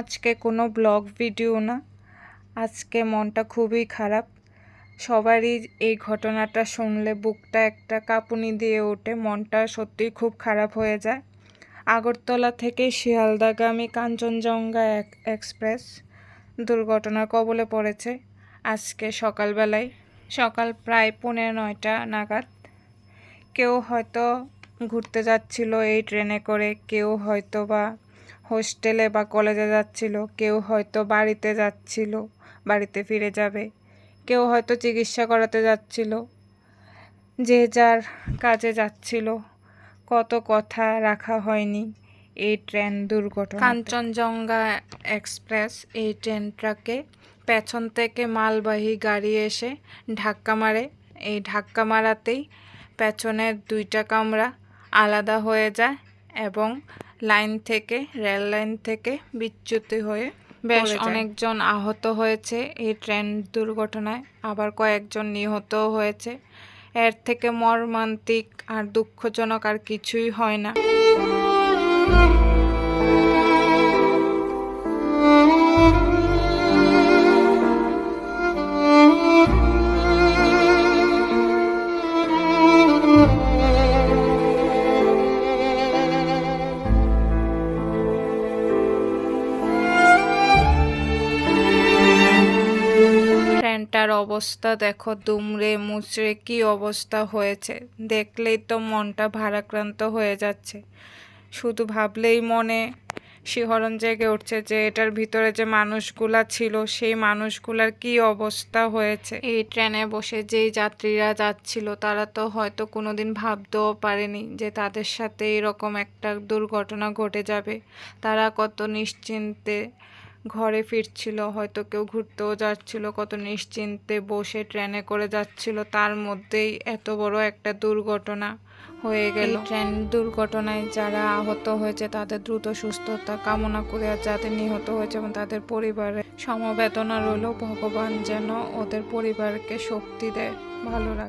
আজকে কোনো blog video না। আজকে মনটা খুবই খারাপ। সবারই এই ঘটনাটা শুনলে বুকটা একটা কাঁপুনি দিয়ে ওঠে, মনটা সত্যিই খুব খারাপ হয়ে যায়। আগরতলা থেকে শিয়ালদাগামী কাঞ্চনজঙ্ঘা এক- এক্সপ্রেস দুর্ঘটনার কবলে পড়েছে আজকে সকালবেলায়, সকাল প্রায় পৌনে নয়টা নাগাদ। কেউ হয়তো ঘুরতে যাচ্ছিল এই ট্রেনে করে, কেউ হয়তো বা হোস্টেলে বা কলেজে যাচ্ছিল, কেউ হয়তো বাড়িতে যাচ্ছিল, বাড়িতে ফিরে যাবে, কেউ হয়তো চিকিৎসা করাতে যাচ্ছিল, যে যার কাজে যাচ্ছিল। কত কথা রাখা হয়নি এই ট্রেন দুর্ঘটনা কাঞ্চনজঙ্ঘা এক্সপ্রেস এই ট্রেনটাকে পেছন থেকে মালবাহী গাড়ি এসে ধাক্কা মারে। এই ধাক্কা মারাতেই পেছনের দুইটা কামরা আলাদা হয়ে যায় এবং লাইন থেকে রেল লাইন থেকে বিচ্যুতি হয়ে বেশ অনেকজন আহত হয়েছে এই ট্রেন দুর্ঘটনায়। আবার কয়েকজন নিহত হয়েছে। এর থেকে মর্মান্তিক আর দুঃখজনক আর কিছুই হয় না। ট্রেনটার অবস্থা দেখো, দুমড়ে মুচড়ে কি অবস্থা হয়েছে। দেখলেই তো মনটা ভারাক্রান্ত হয়ে যাচ্ছে। শুধু ভাবলেই মনে শিহরণ জেগে উঠছে যে এটার ভিতরে যে মানুষগুলা ছিল, সেই মানুষগুলার কি অবস্থা হয়েছে। এই ট্রেনে বসে যেই যাত্রীরা যাচ্ছিল, তারা তো হয়তো কোনোদিন ভাবতেও পারেনি যে তাদের সাথে এরকম একটা দুর্ঘটনা ঘটে যাবে। তারা কত নিশ্চিন্তে ঘরে ফিরছিল হয়তো কেউ ঘুরতেও যাচ্ছিল কত নিশ্চিন্তে বসে ট্রেনে করে যাচ্ছিল তার মধ্যেই এত বড় একটা দুর্ঘটনা হয়ে গেল। ট্রেন দুর্ঘটনায় যারা আহত হয়েছে তাদের দ্রুত সুস্থতা কামনা করে আর যাদের নিহত হয়েছে এবং তাদের পরিবারের সমবেদনা রইল ভগবান যেন ওদের পরিবারকে শক্তি দেয় ভালো রাখে।